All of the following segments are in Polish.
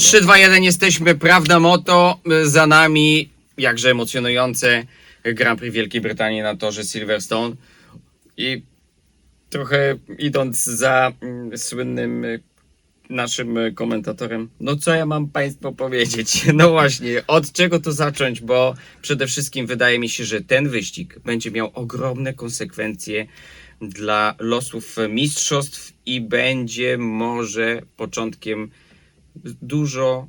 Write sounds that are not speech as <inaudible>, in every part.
3, 2, 1 jesteśmy, prawda moto, za nami jakże emocjonujące Grand Prix Wielkiej Brytanii na torze Silverstone. I trochę idąc za mm, słynnym y, naszym y, komentatorem, no co ja mam Państwu powiedzieć? <laughs> No właśnie, od czego to zacząć, bo przede wszystkim wydaje mi się, że ten wyścig będzie miał ogromne konsekwencje dla losów mistrzostw i będzie może początkiem dużo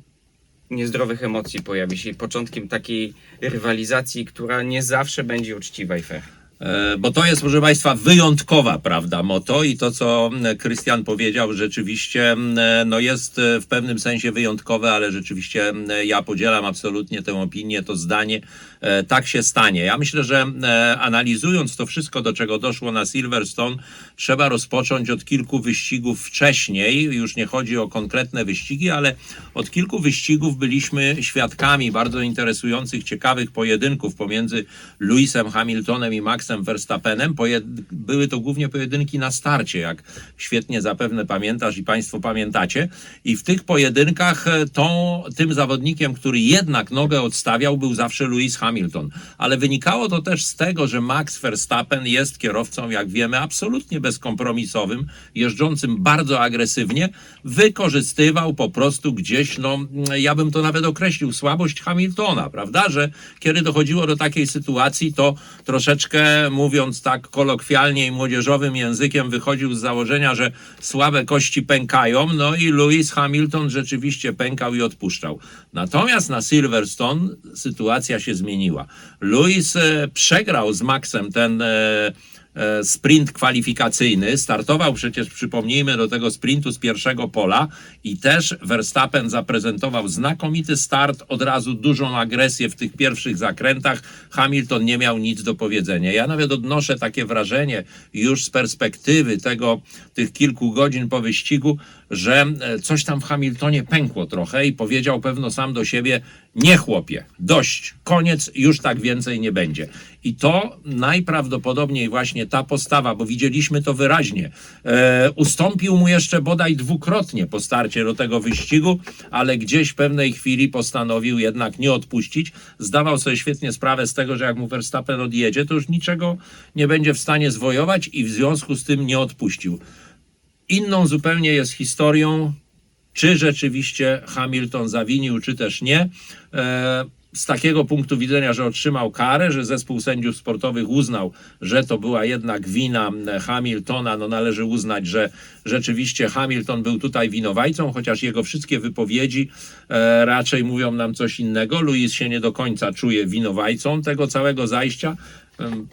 niezdrowych emocji pojawi się początkiem takiej rywalizacji, która nie zawsze będzie uczciwa i fair. E, Bo to jest, proszę Państwa, wyjątkowa, prawda, moto i to, co m, Krystian powiedział, rzeczywiście m, no jest e, w pewnym sensie wyjątkowe, ale rzeczywiście ja podzielam absolutnie tę opinię, to zdanie. E, Tak się stanie. Ja myślę, że e, analizując to wszystko, do czego doszło na Silverstone, trzeba rozpocząć od kilku wyścigów wcześniej. Już nie chodzi o konkretne wyścigi, ale od kilku wyścigów byliśmy świadkami bardzo interesujących, ciekawych pojedynków pomiędzy Lewisem Hamiltonem i Maxem Verstappenem. Pojed... Były to głównie pojedynki na starcie, jak świetnie zapewne pamiętasz i Państwo pamiętacie. I w tych pojedynkach e, tą, tym zawodnikiem, który jednak nogę odstawiał, był zawsze Lewis Hamilton. Ale wynikało to też z tego, że Max Verstappen jest kierowcą, jak wiemy, absolutnie bezkompromisowym, jeżdżącym bardzo agresywnie, wykorzystywał po prostu gdzieś, no ja bym to nawet określił, słabość Hamiltona, prawda? Że kiedy dochodziło do takiej sytuacji, to troszeczkę mówiąc tak kolokwialnie i młodzieżowym językiem wychodził z założenia, że słabe kości pękają, no i Lewis Hamilton rzeczywiście pękał i odpuszczał. Natomiast na Silverstone sytuacja się zmieniła. Lewis e, przegrał z Maxem ten e, sprint kwalifikacyjny. Startował przecież, przypomnijmy, do tego sprintu z pierwszego pola i też Verstappen zaprezentował znakomity start, od razu dużą agresję w tych pierwszych zakrętach. Hamilton nie miał nic do powiedzenia. Ja nawet odnoszę takie wrażenie już z perspektywy tego, tych kilku godzin po wyścigu, że e, coś tam w Hamiltonie pękło trochę i powiedział pewno sam do siebie, nie chłopie, dość, koniec, już tak więcej nie będzie. I to najprawdopodobniej właśnie ta postawa, bo widzieliśmy to wyraźnie, e, ustąpił mu jeszcze bodaj dwukrotnie po starcie do tego wyścigu, ale gdzieś w pewnej chwili postanowił jednak nie odpuścić. Zdawał sobie świetnie sprawę z tego, że jak mu Verstappen odjedzie, to już niczego nie będzie w stanie zwojować i w związku z tym nie odpuścił. Inną zupełnie jest historią, czy rzeczywiście Hamilton zawinił, czy też nie. E, z takiego punktu widzenia, że otrzymał karę, że zespół sędziów sportowych uznał, że to była jednak wina Hamiltona, no należy uznać, że rzeczywiście Hamilton był tutaj winowajcą, chociaż jego wszystkie wypowiedzi e, raczej mówią nam coś innego. Luis się nie do końca czuje winowajcą tego całego zajścia.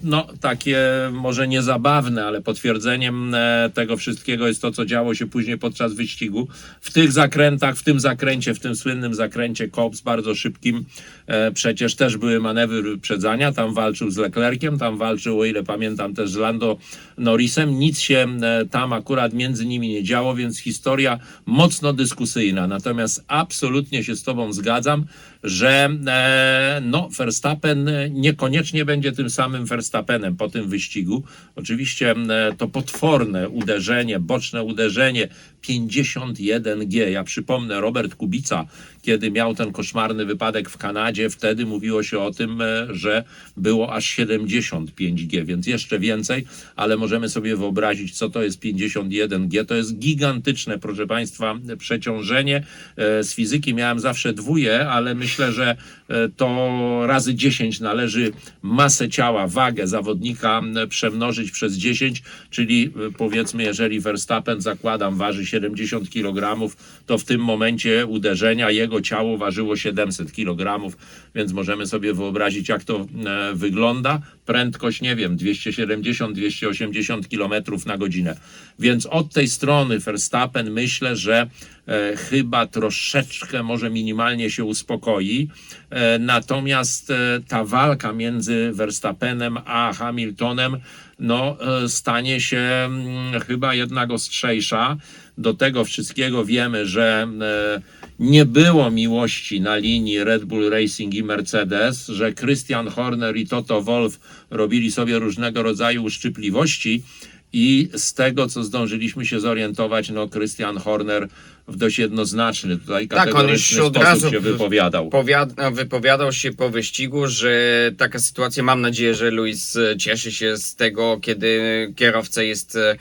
No, takie może niezabawne, ale potwierdzeniem e, tego wszystkiego jest to, co działo się później podczas wyścigu. W tych zakrętach, w tym zakręcie, w tym słynnym zakręcie Cobbs bardzo szybkim, e, przecież też były manewry wyprzedzania. Tam walczył z Leclerciem, tam walczył, o ile pamiętam, też z Lando Norrisem. Nic się e, tam akurat między nimi nie działo, więc historia mocno dyskusyjna. Natomiast absolutnie się z Tobą zgadzam, że e, no, Verstappen niekoniecznie będzie tym samym Verstappenem po tym wyścigu. Oczywiście e, to potworne uderzenie, boczne uderzenie 51G. Ja przypomnę, Robert Kubica, kiedy miał ten koszmarny wypadek w Kanadzie, wtedy mówiło się o tym, e, że było aż 75G, więc jeszcze więcej, ale możemy sobie wyobrazić, co to jest 51G. To jest gigantyczne, proszę Państwa, przeciążenie. E, Z fizyki miałem zawsze dwóje, ale myślę, że e, to razy 10 należy masę ciała, wagę zawodnika przemnożyć przez 10, czyli powiedzmy, jeżeli Verstappen zakładam waży 70 kg, to w tym momencie uderzenia jego ciało ważyło 700 kg, więc możemy sobie wyobrazić, jak to e, wygląda. Prędkość, nie wiem, 270-280 km na godzinę. Więc od tej strony Verstappen myślę, że e, chyba troszeczkę, może minimalnie się uspokoi. E, natomiast ta walka między Verstappenem a Hamiltonem no, e, stanie się mm, chyba jednak ostrzejsza. Do tego wszystkiego wiemy, że e, nie było miłości na linii Red Bull Racing i Mercedes, że Christian Horner i Toto Wolff robili sobie różnego rodzaju uszczypliwości I z tego, co zdążyliśmy się zorientować, no Christian Horner w dość jednoznaczny tutaj Tak, on już od razu się wypowiadał. Powiad- wypowiadał się po wyścigu, że taka sytuacja, mam nadzieję, że Luis e, cieszy się z tego, kiedy kierowca jest e,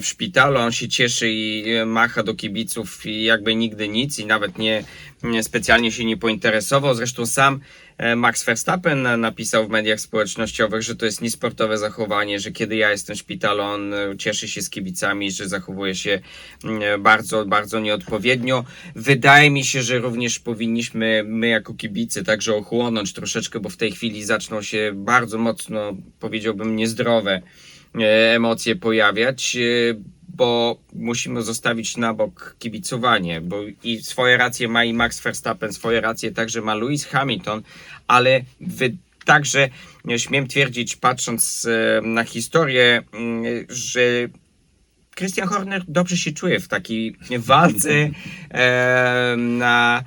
w szpitalu, on się cieszy i e, macha do kibiców i jakby nigdy nic i nawet nie, nie specjalnie się nie pointeresował. Zresztą sam Max Verstappen na- napisał w mediach społecznościowych, że to jest niesportowe zachowanie, że kiedy ja jestem w szpitalu, on e, cieszy się z kibicami, że zachowuje się mm, bardzo, bardzo nieodpowiednio. Wydaje mi się, że również powinniśmy my jako kibice także ochłonąć troszeczkę, bo w tej chwili zaczną się bardzo mocno, powiedziałbym, niezdrowe e, emocje pojawiać, e, bo musimy zostawić na bok kibicowanie, bo i swoje racje ma i Max Verstappen, swoje racje także ma Lewis Hamilton, ale wy także śmiem twierdzić, patrząc e, na historię, mm, że Christian Horner dobrze się czuje w takiej walce <laughs> e, na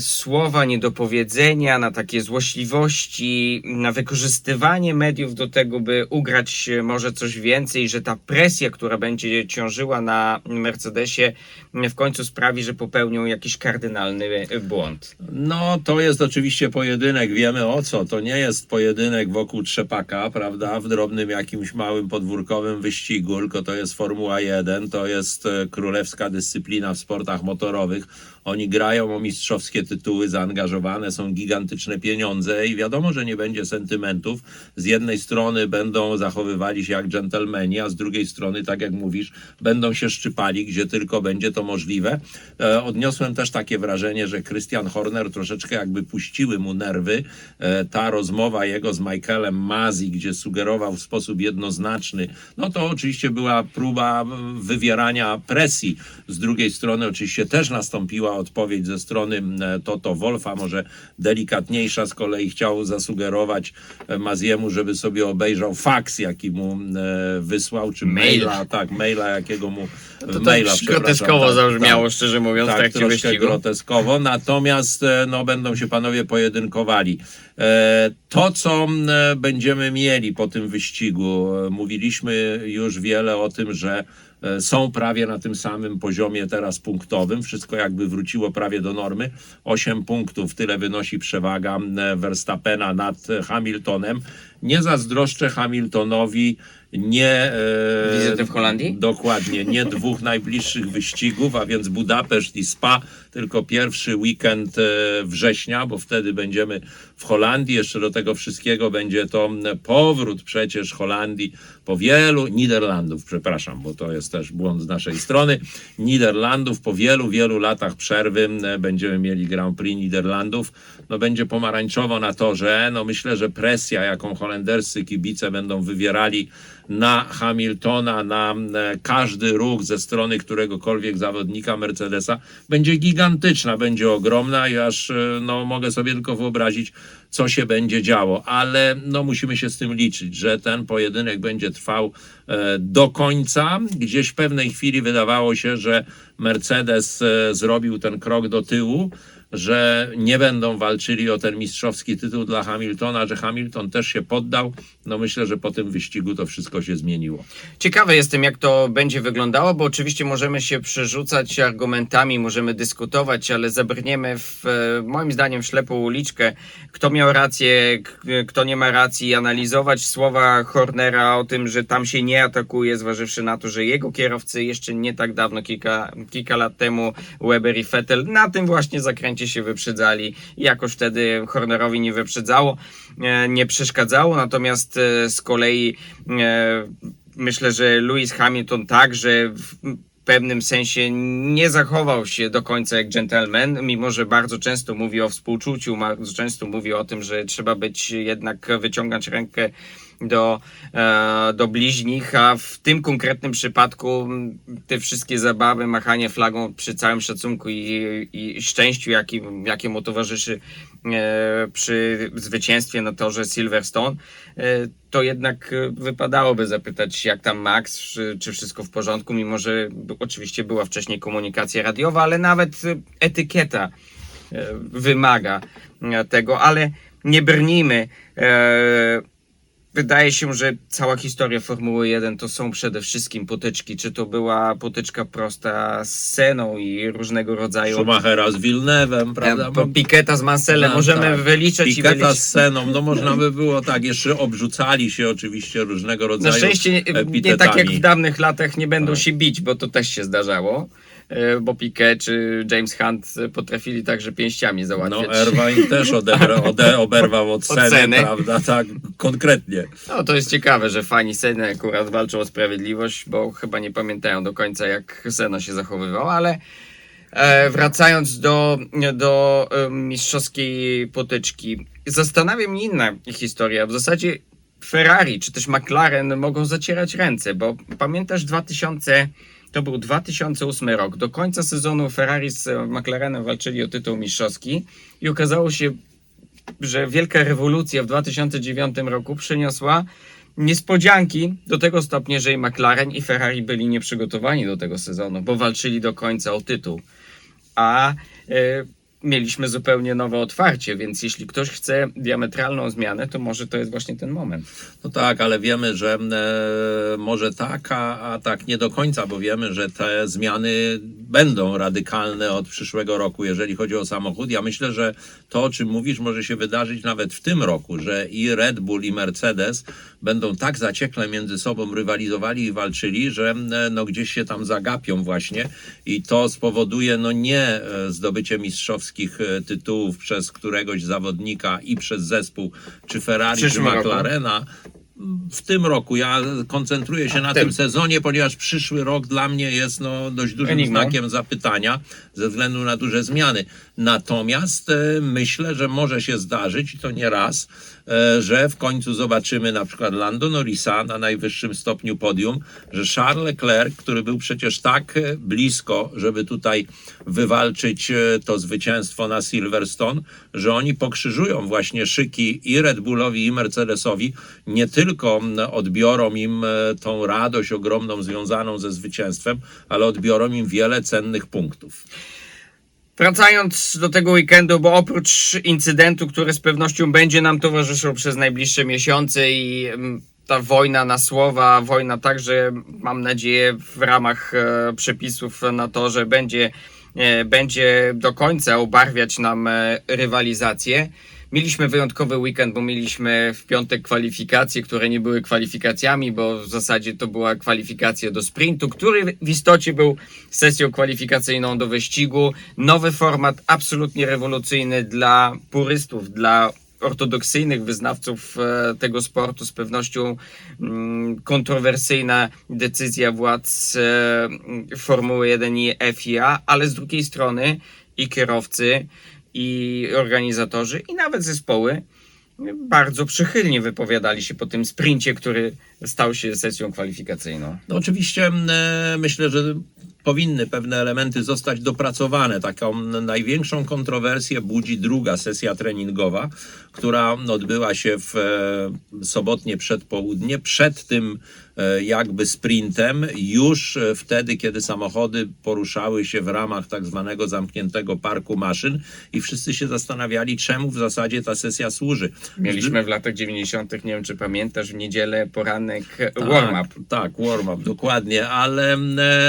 słowa niedopowiedzenia, na takie złośliwości, na wykorzystywanie mediów do tego, by ugrać e, może coś więcej, że ta presja, która będzie ciążyła na Mercedesie w końcu sprawi, że popełnią jakiś kardynalny e, błąd. No, to jest oczywiście pojedynek, wiemy o co. To nie jest pojedynek wokół trzepaka, prawda, w drobnym jakimś małym podwórkowym wyścigu, tylko to jest Formuła 1, to jest e, królewska dyscyplina w sportach motorowych. Oni grają o mistrzowskie tytuły, zaangażowane są gigantyczne pieniądze i wiadomo, że nie będzie sentymentów. Z jednej strony będą zachowywali się jak dżentelmeni, a z drugiej strony, tak jak mówisz, będą się szczypali, gdzie tylko będzie to możliwe. E, odniosłem też takie wrażenie, że Christian Horner troszeczkę jakby puściły mu nerwy. E, ta rozmowa jego z Michaelem Mazi, gdzie sugerował w sposób jednoznaczny, no to oczywiście była próba wywierania presji. Z drugiej strony oczywiście też nastąpiła odpowiedź ze strony Toto Wolfa, może delikatniejsza, z kolei chciał zasugerować e, Maziemu, żeby sobie obejrzał faks, jaki mu wysłał, czy Mail. maila, tak, maila jakiego mu To, to maila, tak przepraszam, tak, zabrzmiało, tak szczerze mówiąc, tak, trakcie troszkę groteskowo, natomiast e, no, będą się panowie pojedynkowali. E, To, co e, będziemy mieli po tym wyścigu, mówiliśmy już wiele o tym, że są prawie na tym samym poziomie teraz punktowym. Wszystko jakby wróciło prawie do normy. 8 punktów, tyle wynosi przewaga Verstappena nad Hamiltonem. Nie zazdroszczę Hamiltonowi nie... e, Wizyty w Holandii? Dokładnie, nie <laughs> dwóch najbliższych wyścigów, a więc Budapeszt i Spa, tylko pierwszy weekend e, września, bo wtedy będziemy w Holandii. Jeszcze do tego wszystkiego będzie to powrót przecież Holandii wielu, Niderlandów, przepraszam, bo to jest też błąd z naszej strony. Niderlandów po wielu, wielu latach przerwy będziemy mieli Grand Prix Niderlandów. No będzie pomarańczowo na torze. No myślę, że presja, jaką holenderscy kibice będą wywierali na Hamiltona, na każdy ruch ze strony któregokolwiek zawodnika Mercedesa będzie gigantyczna, będzie ogromna i aż e, no, mogę sobie tylko wyobrazić, co się będzie działo, ale no, musimy się z tym liczyć, że ten pojedynek będzie trwał e, do końca. Gdzieś w pewnej chwili wydawało się, że Mercedes e, zrobił ten krok do tyłu, że nie będą walczyli o ten mistrzowski tytuł dla Hamiltona, że Hamilton też się poddał. No myślę, że po tym wyścigu to wszystko się zmieniło. Ciekawy jestem, jak to będzie wyglądało, bo oczywiście możemy się przerzucać argumentami, możemy dyskutować, ale zabrniemy w, e, moim zdaniem, w ślepą uliczkę. Kto miał rację, kto nie ma racji, analizować słowa Hornera o tym, że tam się nie atakuje, zważywszy na to, że jego kierowcy jeszcze nie tak dawno, kilka, kilka lat temu, Weber i Vettel, na tym właśnie zakręcie się wyprzedzali. I jakoś wtedy Hornerowi nie wyprzedzało, e, nie przeszkadzało, natomiast e, z kolei e, myślę, że Lewis Hamilton także w pewnym sensie nie zachował się do końca jak gentleman, mimo że bardzo często mówi o współczuciu, bardzo często mówi o tym, że trzeba być jednak wyciągać rękę do, e, do bliźnich, a w tym konkretnym przypadku te wszystkie zabawy, machanie flagą przy całym szacunku i, i szczęściu, jakim, jakie mu towarzyszy e, przy zwycięstwie na torze Silverstone, e, to jednak wypadałoby zapytać, jak tam Max, czy, wszystko w porządku, mimo że oczywiście była wcześniej komunikacja radiowa, ale nawet etykieta wymaga tego, ale nie brnijmy. Wydaje się, że cała historia Formuły 1 to są przede wszystkim potyczki. Czy to była potyczka prosta z Seną i różnego rodzaju. Schumachera z Villeneuve'em, prawda? po- Piketa z Manselem No, możemy tak. wyliczać i Piketa wyliczać. z Seną, no można by było tak, jeszcze obrzucali się oczywiście różnego Na rodzaju szczęście nie, nie tak jak w dawnych latach nie będą Tak. się bić, bo to też się zdarzało. E, Bo Piquet czy James Hunt potrafili także pięściami No, załatwiać. Irvine też odebra, <laughs> ode, oberwał od Seny, Seny. prawda? Tak, konkretnie. No to jest ciekawe, że fani Seny akurat walczą o sprawiedliwość, bo chyba nie pamiętają do końca jak Sena się zachowywał, ale e, wracając do, do mistrzowskiej potyczki, zastanawia mnie inna historia. W zasadzie Ferrari czy też McLaren mogą zacierać ręce, bo pamiętasz 2000, to był 2008 rok. Do końca sezonu Ferrari z McLarenem walczyli o tytuł mistrzowski i okazało się, że wielka rewolucja w 2009 roku przyniosła niespodzianki do tego stopnia, że i McLaren i Ferrari byli nieprzygotowani do tego sezonu, bo walczyli do końca o tytuł. A e, mieliśmy zupełnie nowe otwarcie, więc jeśli ktoś chce diametralną zmianę, to może to jest właśnie ten moment. No tak, ale wiemy, że e, może tak, a, a tak nie do końca, bo wiemy, że te zmiany będą radykalne od przyszłego roku, jeżeli chodzi o samochód. Ja myślę, że to, o czym mówisz, może się wydarzyć nawet w tym roku, że i Red Bull, i Mercedes będą tak zaciekle między sobą rywalizowali i walczyli, że e, no, gdzieś się tam zagapią właśnie i to spowoduje no nie e, zdobycie mistrzowskich e, tytułów przez któregoś zawodnika i przez zespół, czy Ferrari, czy roku. McLarena, w tym roku. Ja koncentruję się na tym. tym sezonie, ponieważ przyszły rok dla mnie jest no, dość dużym Enigmą. znakiem zapytania ze względu na duże zmiany. Natomiast e, myślę, że może się zdarzyć, i to nie raz, że w końcu zobaczymy na przykład Lando Norrisa na najwyższym stopniu podium, że Charles Leclerc, który był przecież tak e, blisko, żeby tutaj wywalczyć e, to zwycięstwo na Silverstone, że oni pokrzyżują właśnie szyki i Red Bullowi i Mercedesowi, nie tylko odbiorą im e, tą radość ogromną związaną ze zwycięstwem, ale odbiorą im wiele cennych punktów. Wracając do tego weekendu, bo oprócz incydentu, który z pewnością będzie nam towarzyszył przez najbliższe miesiące i mm, ta wojna na słowa, wojna także, mam nadzieję, w ramach e, przepisów na to, że będzie, e, będzie do końca ubarwiać nam e, rywalizację. Mieliśmy wyjątkowy weekend, bo mieliśmy w piątek kwalifikacje, które nie były kwalifikacjami, bo w zasadzie to była kwalifikacja do sprintu, który w istocie był sesją kwalifikacyjną do wyścigu. Nowy format, absolutnie rewolucyjny dla purystów, dla ortodoksyjnych wyznawców e, tego sportu. Z pewnością mm, kontrowersyjna decyzja władz e, Formuły 1 i FIA, ale z drugiej strony i kierowcy, i organizatorzy, i nawet zespoły bardzo przychylnie wypowiadali się po tym sprincie, który stał się sesją kwalifikacyjną. No oczywiście e, myślę, że powinny pewne elementy zostać dopracowane. Taką największą kontrowersję budzi druga sesja treningowa, która odbyła się w e, sobotnie przedpołudnie, przed tym jakby sprintem, już e, wtedy, kiedy samochody poruszały się w ramach tak zwanego zamkniętego parku maszyn i wszyscy się zastanawiali, czemu w zasadzie ta sesja służy. Mieliśmy w latach 90., nie wiem czy pamiętasz, w niedzielę poranek warm-up. Tak, warm-up, dokładnie, ale e,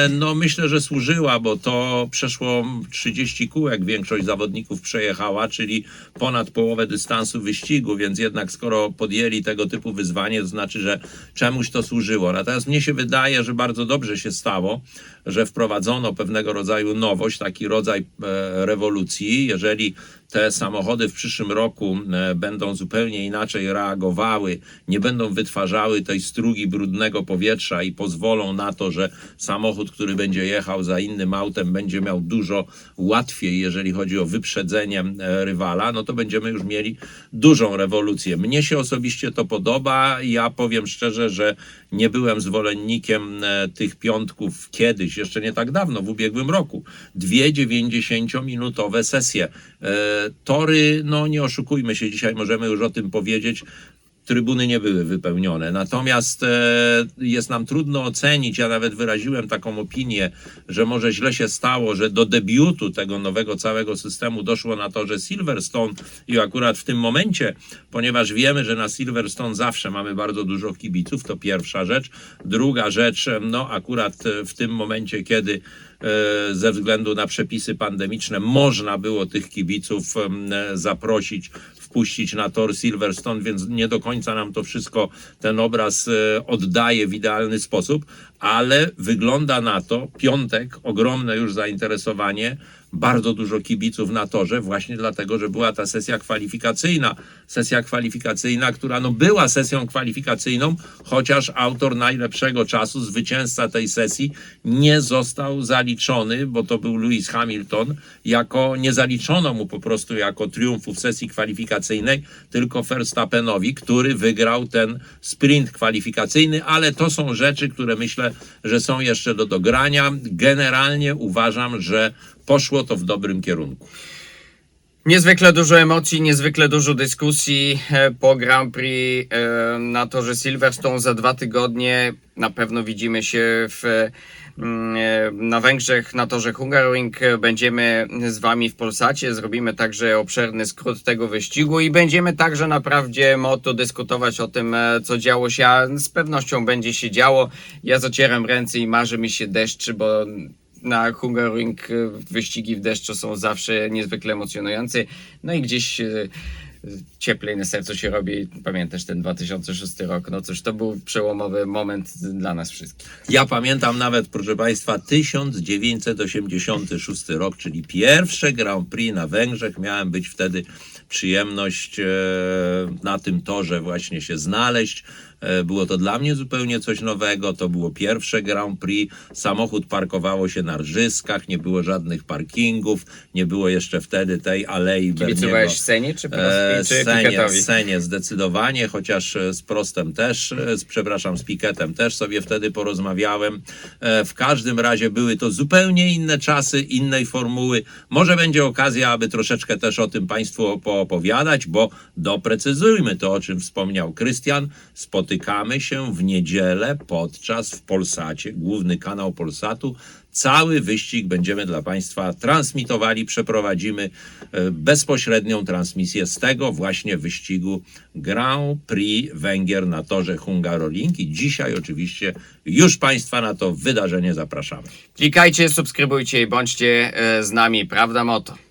no myślę, że służyła, bo to przeszło 30 kółek większość zawodników przejechała, czyli ponad połowę dystansu wyścigu, więc jednak skoro podjęli tego typu wyzwanie, to znaczy, że czemuś to służyło. Natomiast mnie się wydaje, że bardzo dobrze się stało, że wprowadzono pewnego rodzaju nowość, taki rodzaj e, rewolucji. Jeżeli te samochody w przyszłym roku e, będą zupełnie inaczej reagowały, nie będą wytwarzały tej strugi brudnego powietrza i pozwolą na to, że samochód, który będzie jechał za innym autem, będzie miał dużo łatwiej, jeżeli chodzi o wyprzedzenie e, rywala, no to będziemy już mieli dużą rewolucję. Mnie się osobiście to podoba. Ja powiem szczerze, że nie byłem zwolennikiem e, tych piątków kiedyś, jeszcze nie tak dawno, w ubiegłym roku. Dwie 90-minutowe sesje. Tory, no nie oszukujmy się, dzisiaj możemy już o tym powiedzieć, trybuny nie były wypełnione. Natomiast e, jest nam trudno ocenić, ja nawet wyraziłem taką opinię, że może źle się stało, że do debiutu tego nowego całego systemu doszło na to, że Silverstone i akurat w tym momencie, ponieważ wiemy, że na Silverstone zawsze mamy bardzo dużo kibiców, to pierwsza rzecz. Druga rzecz, no akurat e, w tym momencie, kiedy e, ze względu na przepisy pandemiczne można było tych kibiców e, zaprosić, wpuścić na tor Silverstone, więc nie do końca nam to wszystko ten obraz e, oddaje w idealny sposób, ale wygląda na to, piątek, ogromne już zainteresowanie, bardzo dużo kibiców na torze, właśnie dlatego, że była ta sesja kwalifikacyjna. Sesja kwalifikacyjna, która no była sesją kwalifikacyjną, chociaż autor najlepszego czasu, zwycięzca tej sesji, nie został zaliczony, bo to był Lewis Hamilton, jako nie zaliczono mu po prostu jako triumfu w sesji kwalifikacyjnej, tylko Verstappenowi, który wygrał ten sprint kwalifikacyjny, ale to są rzeczy, które myślę, że są jeszcze do dogrania. Generalnie uważam, że poszło to w dobrym kierunku. Niezwykle dużo emocji, niezwykle dużo dyskusji e, po Grand Prix e, na torze Silverstone. Za dwa tygodnie na pewno widzimy się w, mm, e, na Węgrzech na torze Hungaroring. Będziemy z Wami w Polsacie. Zrobimy także obszerny skrót tego wyścigu i będziemy także naprawdę moto dyskutować o tym, co działo się, a z pewnością będzie się działo. Ja zacieram ręce i marzy mi się deszcz, bo na Hungaroring e, wyścigi w deszczu są zawsze niezwykle emocjonujące. No i gdzieś e, cieplej na sercu się robi. Pamiętasz ten 2006 rok? No cóż, to był przełomowy moment dla nas wszystkich. Ja pamiętam nawet, proszę Państwa, 1986 rok, czyli pierwsze Grand Prix na Węgrzech. Miałem być wtedy przyjemność e, na tym torze właśnie się znaleźć. E, Było to dla mnie zupełnie coś nowego. To było pierwsze Grand Prix. Samochód parkowało się na rżyskach, nie było żadnych parkingów, nie było jeszcze wtedy tej alei Berniego. Kibicowałeś scenie czy, E, prost, czy scenie, Piketowi? scenie zdecydowanie, chociaż e, z Prostem też, e, z, przepraszam, z Piketem też sobie wtedy porozmawiałem. E, W każdym razie były to zupełnie inne czasy, innej formuły. Może będzie okazja, aby troszeczkę też o tym Państwu poopowiadać, bo doprecyzujmy to, o czym wspomniał Krystian. Spotykamy się w niedzielę podczas w Polsacie, główny kanał Polsatu. Cały wyścig będziemy dla Państwa transmitowali, przeprowadzimy e, bezpośrednią transmisję z tego właśnie wyścigu Grand Prix Węgier na torze Hungaroring i dzisiaj oczywiście już Państwa na to wydarzenie zapraszamy. Klikajcie, subskrybujcie i bądźcie e, z nami, prawda moto?